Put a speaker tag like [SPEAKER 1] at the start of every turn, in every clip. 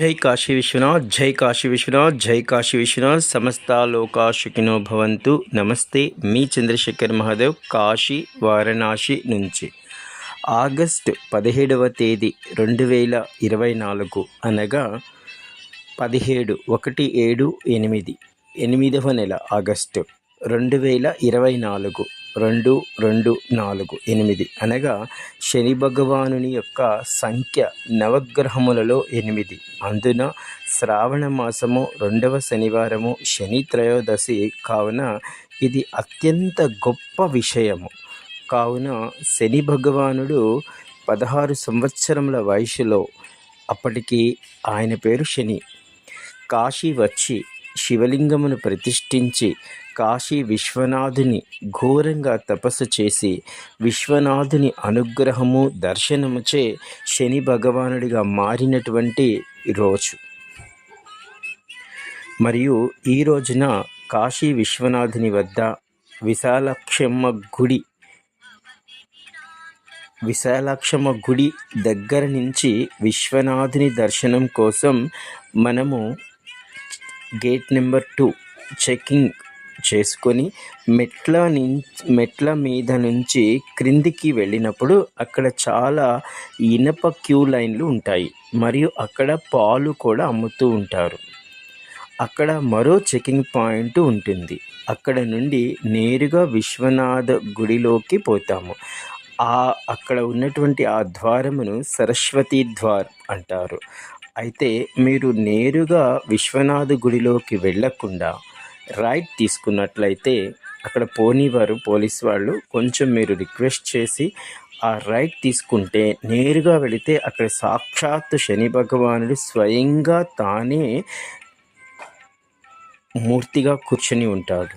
[SPEAKER 1] జై కాశీ విశ్వనాథ్ జై కాశీ విశ్వనాథ్ జై కాశీ విశ్వనాథ్. సమస్త లోకాశుకినో భవంతు. నమస్తే మీ చంద్రశేఖర్ మహాదేవ్ కాశీ వారణాసి నుంచి. ఆగస్టు పదిహేడవ తేదీ రెండు వేల ఇరవై నాలుగు అనగా పదిహేడు ఒకటి ఏడు ఎనిమిది ఎనిమిదవ నెల ఆగస్టు రెండు వేల ఇరవై నాలుగు. రెండు రెండు నాలుగు ఎనిమిది అనగా శని భగవానుని యొక్క సంఖ్య నవగ్రహములలో ఎనిమిది. అందున శ్రావణ మాసము రెండవ శనివారము శని త్రయోదశి కావున ఇది అత్యంత గొప్ప విషయము. కావున శని భగవానుడు పదహారు సంవత్సరముల వయసులో అప్పటికి ఆయన పేరు శని. కాశీ వచ్చి శివలింగమును ప్రతిష్ఠించి కాశీ విశ్వనాథుని ఘోరంగా తపస్సు చేసి విశ్వనాథుని అనుగ్రహము దర్శనముచే శని భగవానుడిగా మారినటువంటి రోజు. మరియు ఈ రోజున కాశీ విశ్వనాథుని వద్ద విశాలక్షమ్మ గుడి విశాలాక్షమ్మ గుడి దగ్గర నుంచి విశ్వనాథుని దర్శనం కోసం మనము గేట్ నెంబర్ టూ చెకింగ్ చేసుకొని మెట్ల నుంచి మెట్ల మీద నుంచి క్రిందికి వెళ్ళినప్పుడు అక్కడ చాలా ఇనప క్యూ లైన్లు ఉంటాయి. మరియు అక్కడ పాలు కూడా అమ్ముతూ ఉంటారు. అక్కడ మరో చెకింగ్ పాయింట్ ఉంటుంది. అక్కడ నుండి నేరుగా విశ్వనాథ గుడిలోకి పోతాము. ఆ అక్కడ ఉన్నటువంటి ఆ ద్వారమును సరస్వతి ద్వార్ అంటారు. అయితే మీరు నేరుగా విశ్వనాథ గుడిలోకి వెళ్ళకుండా రైట్ తీసుకున్నట్లయితే అక్కడ పోనివారు పోలీస్ వాళ్ళు కొంచెం మీరు రిక్వెస్ట్ చేసి ఆ రైట్ తీసుకుంటే నేరుగా వెళితే అక్కడ సాక్షాత్తు శని భగవానుడు స్వయంగా తానే మూర్తిగా కూర్చొని ఉంటాడు.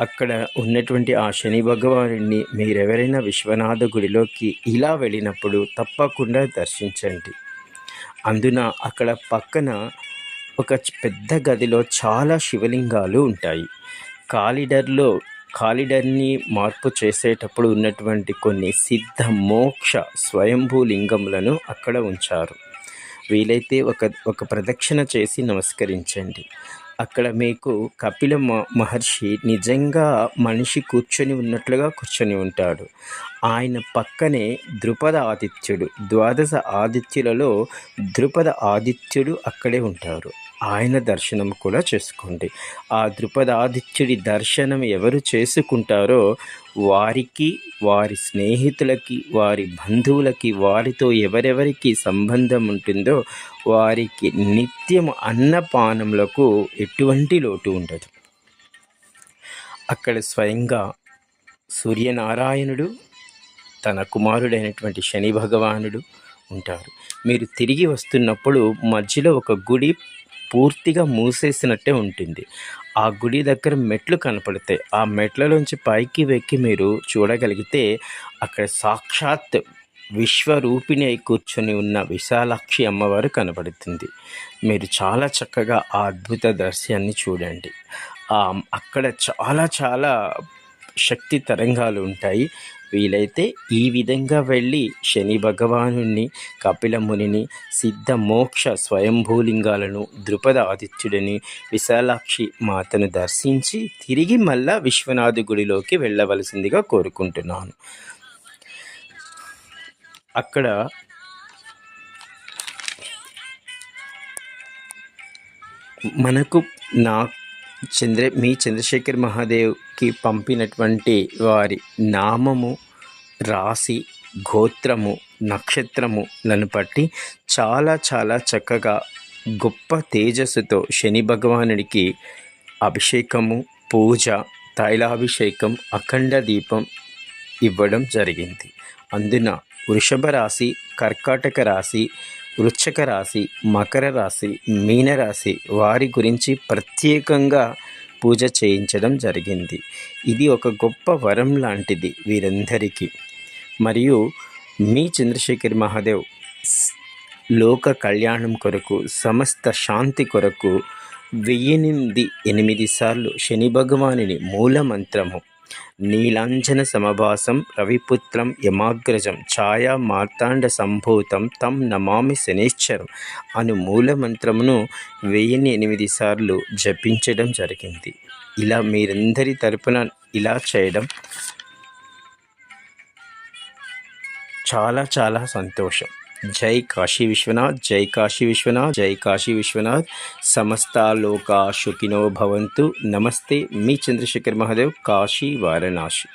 [SPEAKER 1] అక్కడ ఉన్నటువంటి ఆ శని భగవానుడిని మీరెవరైనా విశ్వనాథ గుడిలోకి ఇలా వెళ్ళినప్పుడు తప్పకుండా దర్శించండి. అందున అక్కడ పక్కన ఒక పెద్ద గదిలో చాలా శివలింగాలు ఉంటాయి. కాలిడర్లో కాలిడర్ని మార్పు చేసేటప్పుడు ఉన్నటువంటి కొన్ని సిద్ధ మోక్ష స్వయంభూ లింగములను అక్కడ ఉంచారు. వీలైతే ఒక ఒక ప్రదక్షిణ చేసి నమస్కరించండి. అక్కడ మీకు కపిల మహర్షి నిజంగా మనిషి కూర్చొని ఉన్నట్లుగా కూర్చొని ఉంటాడు. ఆయన పక్కనే ద్రుపద ఆదిత్యుడు ద్వాదశ ఆదిత్యులలో ద్రుపద ఆదిత్యుడు అక్కడే ఉంటారు. ఆయన దర్శనం కూడా చేసుకోండి. ఆ ద్రుపదాదిత్యుడి దర్శనం ఎవరు చేసుకుంటారో వారికి వారి స్నేహితులకి వారి బంధువులకి వారితో ఎవరెవరికి సంబంధం ఉంటుందో వారికి నిత్యం అన్నపానములకు ఎటువంటి లోటు ఉండదు. అక్కడ స్వయంగా సూర్యనారాయణుడు తన కుమారుడైనటువంటి శని భగవానుడు ఉంటారు. మీరు తిరిగి వస్తున్నప్పుడు మధ్యలో ఒక గుడి పూర్తిగా మూసేసినట్టే ఉంటుంది. ఆ గుడి దగ్గర మెట్లు కనపడతాయి. ఆ మెట్లలోంచి పైకి వెక్కి మీరు చూడగలిగితే అక్కడ సాక్షాత్ విశ్వరూపిణి అయి కూర్చొని ఉన్న విశాలాక్షి అమ్మవారు కనబడుతుంది మీరు చాలా చక్కగా ఆ అద్భుత దర్శనాన్ని చూడండి. అక్కడ చాలా చాలా శక్తి తరంగాలు ఉంటాయి. వీలైతే ఈ విధంగా వెళ్ళి శని భగవాను కపిల మునిని సిద్ధ మోక్ష స్వయంభూలింగాలను ద్రుపద ఆదిత్యుడిని విశాలాక్షి మాతను దర్శించి తిరిగి మళ్ళా విశ్వనాథ గుడిలోకి వెళ్ళవలసిందిగా కోరుకుంటున్నాను. అక్కడ మనకు నాకు చంద్ర మీ చంద్రశేఖర్ మహాదేవ్కి పంపినటువంటి వారి నామము రాశి గోత్రము నక్షత్రములను బట్టి చాలా చాలా చక్కగా గొప్ప తేజస్సుతో శని భగవానుడికి అభిషేకము పూజ తైలాభిషేకం అఖండ దీపం ఇవ్వడం జరిగింది. అందున వృషభ రాశి కర్కాటక రాశి వృశ్చక రాశి మకర రాశి మీనరాశి వారి గురించి ప్రత్యేకంగా పూజ చేయించడం జరిగింది. ఇది ఒక గొప్ప వరం లాంటిది వీరందరికీ. మరియు మీ చంద్రశేఖర్ మహాదేవ్ లోక కళ్యాణం కొరకు సమస్త శాంతి కొరకు వెయ్యినిమిది ఎనిమిది సార్లు శని భగవానుని మూల మంత్రము నీలాంజన సమభాసం రవిపుత్రం యమాగ్రజం ఛాయా మార్తాండ సంభూతం తం నమామి శనేశ్వరం అను మూల మంత్రమును వెయ్యిన్ని ఎనిమిది సార్లు జపించడం జరిగింది. ఇలా మీరందరి తరపున ఇలా చేయడం చాలా చాలా సంతోషం. జై కాశీ విశ్వనాథ్ జై కాశీ విశ్వనాథ్ జై కాశీ విశ్వనాథ్ సమస్త లోకా సుఖినో భవంతు నమస్తే మీ చంద్రశేఖర్ మహాదేవ్ కాశీ వారణాసి